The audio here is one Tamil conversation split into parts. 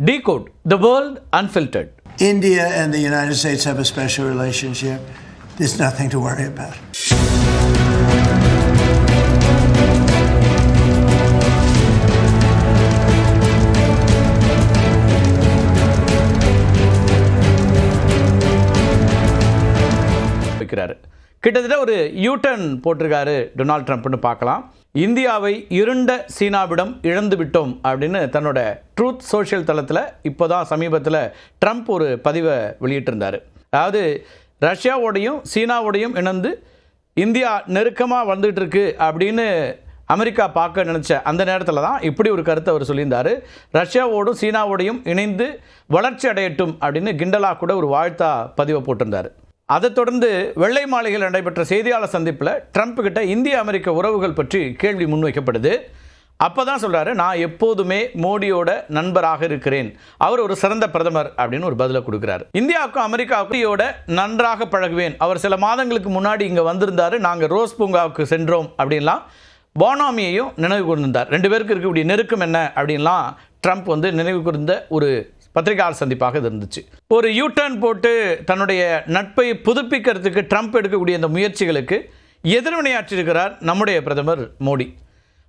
Decode the world unfiltered. India and the United States have a special relationship. There's nothing to worry about. வைக்கிறாரு கிட்டத்தட்ட ஒரு யூட்டர்ன் போட்டிருக்காரு டொனால்ட் ட்ரம்ப்னு பார்க்கலாம் இந்தியாவை இருண்ட சீனாவிடம் இழந்து விட்டோம் அப்படின்னு தன்னோட ட்ரூத் சோஷியல் தளத்தில் இப்போ தான் சமீபத்தில் ட்ரம்ப் ஒரு பதிவை வெளியிட்டிருந்தார். அதாவது ரஷ்யாவோடையும் சீனாவோடையும் இணைந்து இந்தியா நெருக்கமாக வந்துட்டு இருக்கு அப்படின்னு அமெரிக்கா பார்க்க நினச்ச அந்த நேரத்தில் தான் இப்படி ஒரு கருத்தை அவர் சொல்லியிருந்தார். ரஷ்யாவோடும் சீனாவோடையும் இணைந்து வளர்ச்சி அடையட்டும் அப்படின்னு கிண்டலா கூட ஒரு வாழ்த்தா பதிவை போட்டிருந்தார். அதைத் தொடர்ந்து வெள்ளை மாளிகையில் நடைபெற்ற செய்தியாளர் சந்திப்பில் ட்ரம்ப் கிட்ட இந்திய அமெரிக்க உறவுகள் பற்றி கேள்வி முன்வைக்கப்படுது. அப்போ தான் சொல்கிறாரு நான் எப்போதுமே மோடியோட நண்பராக இருக்கிறேன். அவர் ஒரு சிறந்த பிரதமர் அப்படின்னு ஒரு பதிலை கொடுக்குறாரு. இந்தியாவுக்கும் அமெரிக்காவுக்கும் நன்றாக பழகுவேன். அவர் சில மாதங்களுக்கு முன்னாடி இங்கே வந்திருந்தாரு. நாங்கள் ரோஸ் பூங்காவுக்கு சென்றோம் அப்படின்லாம் போனாமியையும் நினைவு கூர்ந்திருந்தார். ரெண்டு பேருக்கு இருக்கக்கூடிய நெருக்கம் என்ன அப்படின்லாம் ட்ரம்ப் வந்து நினைவு கூர்ந்த ஒரு பத்திரிகையாளர் சந்திப்பாக இது இருந்துச்சு. ஒரு யூ டர்ன் போட்டு தன்னுடைய நட்பை புதுப்பிக்கிறதுக்கு ட்ரம்ப் எடுக்கக்கூடிய இந்த முயற்சிகளுக்கு எதிர்வினையாற்றியிருக்கிறார் நம்முடைய பிரதமர் மோடி.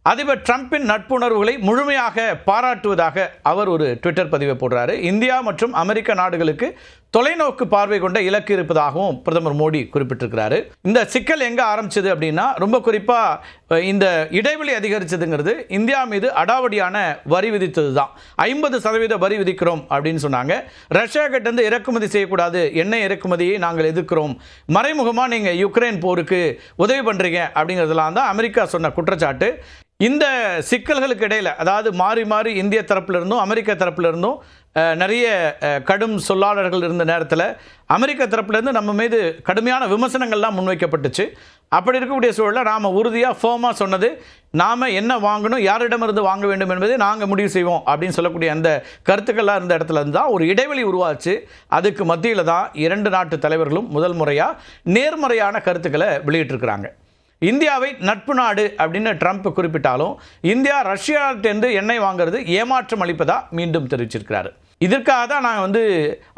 அதிபர் ட்ரம்பின் நட்புணர்வுகளை முழுமையாக பாராட்டுவதாக அவர் ஒரு ட்விட்டர் பதிவை போடுறாரு. இந்தியா மற்றும் அமெரிக்க நாடுகளுக்கு தொலைநோக்கு பார்வை கொண்ட இலக்கு இருப்பதாகவும் பிரதமர் மோடி குறிப்பிட்டிருக்கிறாரு. இந்த சிக்கல் எங்கே ஆரம்பிச்சது அப்படின்னா ரொம்ப குறிப்பாக இந்த இடைவெளி அதிகரிச்சதுங்கிறது இந்தியா மீது அடாவடியான வரி விதித்தது தான் ஐம்பது சதவீத வரி விதிக்கிறோம் அப்படின்னு சொன்னாங்க. ரஷ்யா கிட்டேருந்து இறக்குமதி செய்யக்கூடாது எண்ணெய் இறக்குமதியை நாங்கள் எதிர்க்கிறோம். மறைமுகமாக நீங்கள் யுக்ரைன் போருக்கு உதவி பண்ணுறீங்க அப்படிங்கிறதுலாம் தான் அமெரிக்கா சொன்ன குற்றச்சாட்டு. இந்த சிக்கல்களுக்கு இடையில் அதாவது மாறி மாறி இந்திய தரப்பிலிருந்தும் அமெரிக்க தரப்பிலிருந்தும் நிறைய கடும் சொல்லாளர்கள் இருந்த நேரத்தில் அமெரிக்க தரப்புலேருந்து நம்ம மீது கடுமையான விமர்சனங்கள்லாம் முன்வைக்கப்பட்டுச்சு. அப்படி இருக்கக்கூடிய சூழலில் நாம் உறுதியாக ஃபோமாக சொன்னது நாம் என்ன வாங்கணும் யாரிடமிருந்து வாங்க வேண்டும் என்பதை நாங்கள் முடிவு செய்வோம் அப்படின்னு சொல்லக்கூடிய அந்த கருத்துக்கள்லாம் இருந்த இடத்துல இருந்து தான் ஒரு இடைவெளி உருவாச்சு. அதுக்கு மத்தியில் தான் இரண்டு நாட்டு தலைவர்களும் முதல் முறையாக நேர்மறையான கருத்துக்களை வெளியிட்டிருக்கிறாங்க. இந்தியாவை நட்பு நாடு அப்படின்னு ட்ரம்ப் குறிப்பிட்டாலும் இந்தியா ரஷ்யாட்டேருந்து எண்ணெய் வாங்குறது ஏமாற்றம் அளிப்பதாக மீண்டும் தெரிவிச்சிருக்கிறாரு. இதற்காக தான் நான் வந்து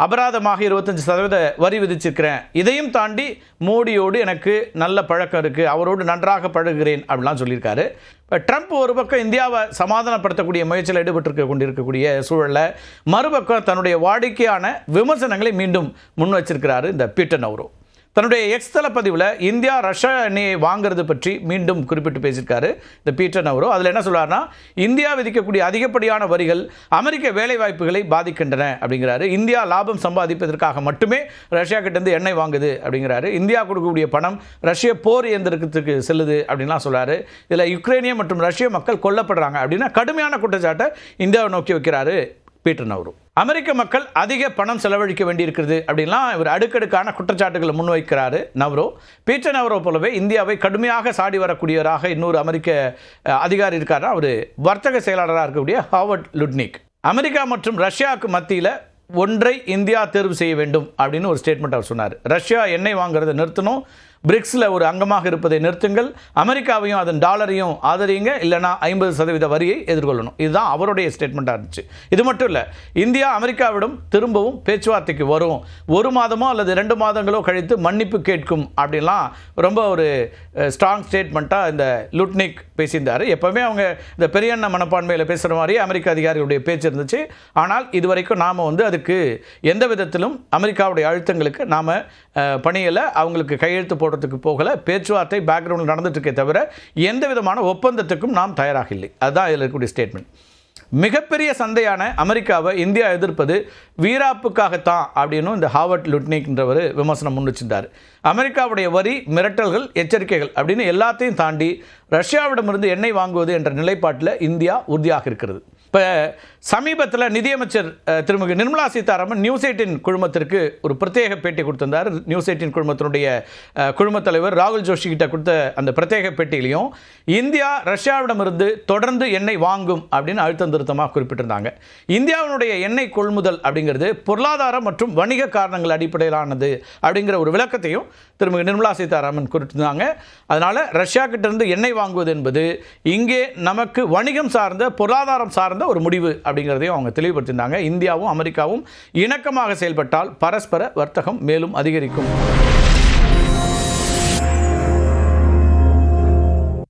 அபராதமாக இருபத்தஞ்சு சதவீத வரி விதிச்சிருக்கிறேன். இதையும் தாண்டி மோடியோடு எனக்கு நல்ல பழக்கம் இருக்குது அவரோடு நன்றாக பழகுகிறேன் அப்படிலாம் சொல்லியிருக்காரு. இப்போ ட்ரம்ப் ஒரு பக்கம் இந்தியாவை சமாதானப்படுத்தக்கூடிய முயற்சியில் ஈடுபட்டிருக்க கொண்டிருக்கக்கூடிய சூழலில் மறுபக்கம் தன்னுடைய வாடிக்கையான விமர்சனங்களை மீண்டும் முன் வச்சிருக்கிறாரு இந்த பீட்டன் அவரும் தன்னுடைய எக்ஸ் தளப்பதிவில் இந்தியா ரஷ்யா எண்ணெயை வாங்குறது பற்றி மீண்டும் குறிப்பிட்டு பேசியிருக்காரு இந்த பீட்டர் நவரோ. அதில் என்ன சொல்றாருன்னா இந்தியா விதிக்கக்கூடிய அதிகப்படியான வரிகள் அமெரிக்க வேலைவாய்ப்புகளை பாதிக்கின்றன அப்படிங்கிறாரு. இந்தியா லாபம் சம்பாதிப்பதற்காக மட்டுமே ரஷ்யா கிட்டேருந்து எண்ணெய் வாங்குது அப்படிங்கிறாரு. இந்தியா கொடுக்கக்கூடிய பணம் ரஷ்ய போர் இயந்திரத்துக்கு செல்லுது அப்படின்லாம் சொல்கிறாரு இதில் யுக்ரைனிய மற்றும் ரஷ்ய மக்கள் கொல்லப்படுறாங்க அப்படின்னா கடுமையான குற்றச்சாட்டை இந்தியாவை நோக்கி வைக்கிறாரு. பீட்டர் நவரு அமெரிக்க மக்கள் அதிக பணம் செலவழிக்க வேண்டியிருக்கிறது அப்படின்லாம் இவர் அடுக்கடுக்கான குற்றச்சாட்டுகளை முன்வைக்கிறாரு நவரோ. பீட்டர் நவ்ரோ போலவே இந்தியாவை கடுமையாக சாடி வரக்கூடியவராக இன்னொரு அமெரிக்க அதிகாரி இருக்காரு அவர் வர்த்தக செயலாளராக இருக்கக்கூடிய ஹாவர்ட் லுட்னிக். அமெரிக்கா மற்றும் ரஷ்யாவுக்கு மத்தியில் ஒன்றை இந்தியா தேர்வு செய்ய வேண்டும் அப்படின்னு ஒரு ஸ்டேட்மெண்ட் அவர் சொன்னார். ரஷ்யா எண்ணெய் வாங்குறதை நிறுத்தணும். பிரிக்ஸில் ஒரு அங்கமாக இருப்பதை நிறுத்துங்கள். அமெரிக்காவையும் அதன் டாலரையும் ஆதரியுங்க. இல்லைனா ஐம்பது சதவீத வரியை எதிர்கொள்ளணும். இதுதான் அவருடைய ஸ்டேட்மெண்ட்டாக இருந்துச்சு. இது மட்டும் இல்லை இந்தியா அமெரிக்காவிடம் திரும்பவும் பேச்சுவார்த்தைக்கு வரும். ஒரு மாதமோ அல்லது ரெண்டு மாதங்களோ கழித்து மன்னிப்பு கேட்கும் அப்படின்லாம் ரொம்ப ஒரு ஸ்ட்ராங் ஸ்டேட்மெண்ட்டாக இந்த லுட்னிக் பேசியிருந்தார். எப்போவுமே அவங்க இந்த பெரியண்ண மனப்பான்மையில் பேசுகிற மாதிரி அமெரிக்க அதிகாரிகளுடைய பேச்சு இருந்துச்சு. ஆனால் இதுவரைக்கும் நாம் வந்து அதுக்கு எந்த விதத்திலும் அமெரிக்காவுடைய அழுத்தங்களுக்கு நாம் பணியில் அவங்களுக்கு கையெழுத்து போடுறதுக்கு போகலை. பேச்சுவார்த்தை பேக்ரவுண்டில் நடந்துட்டுருக்கே தவிர எந்த விதமான ஒப்பந்தத்துக்கும் நாம் தயாராக இல்லை அதுதான் இதில் இருக்கக்கூடிய ஸ்டேட்மெண்ட் மிகப்பெரிய சந்தையான அமெரிக்காவை இந்தியா எதிர்ப்பது வீராப்புக்காகத்தான் அப்படின்னு இந்த ஹாவர்ட் லுட்னிக்ன்றவர் விமர்சனம் முன் வச்சிருந்தார். அமெரிக்காவுடைய வரி மிரட்டல்கள் எச்சரிக்கைகள் அப்படின்னு எல்லாத்தையும் தாண்டி ரஷ்யாவிடமிருந்து எண்ணெய் வாங்குவது என்ற நிலைப்பாட்டில் இந்தியா உறுதியாக இருக்கிறது. இப்போ சமீபத்தில் நிதியமைச்சர் அஹ், திருமதி நிர்மலா சீதாராமன் நியூஸ் எயிட்டின் குழுமத்திற்கு ஒரு பிரத்யேக பேட்டி கொடுத்திருந்தார். நியூஸ் எயிட்டின் குழுமத்தினுடைய குழுமத் தலைவர் ராகுல் ஜோஷி கிட்ட கொடுத்த அந்த பிரத்யேக பேட்டியிலையும் இந்தியா ரஷ்யாவிடமிருந்து தொடர்ந்து எண்ணெய் வாங்கும் அப்படின்னு அழுத்தம் திருத்தமாக குறிப்பிட்டிருந்தாங்க. இந்தியாவினுடைய எண்ணெய் கொள்முதல் அப்படிங்கிறது பொருளாதார மற்றும் வணிக காரணங்கள் அடிப்படையிலானது அப்படிங்கிற ஒரு விளக்கத்தையும் திருமதி நிர்மலா சீதாராமன் குறிப்பிட்டிருந்தாங்க. அதனால் ரஷ்யா கிட்டேருந்து எண்ணெய் வாங்குவது என்பது இங்கே நமக்கு வணிகம் சார்ந்த பொருளாதாரம் சார்ந்த சார்ந்த ஒரு முடிவு அப்படிங்கிறதையும் அவங்க தெளிவுபடுத்தியிருந்தாங்க. இந்தியாவும் அமெரிக்காவும் இணக்கமாக செயல்பட்டால் பரஸ்பர வர்த்தகம் மேலும் அதிகரிக்கும்.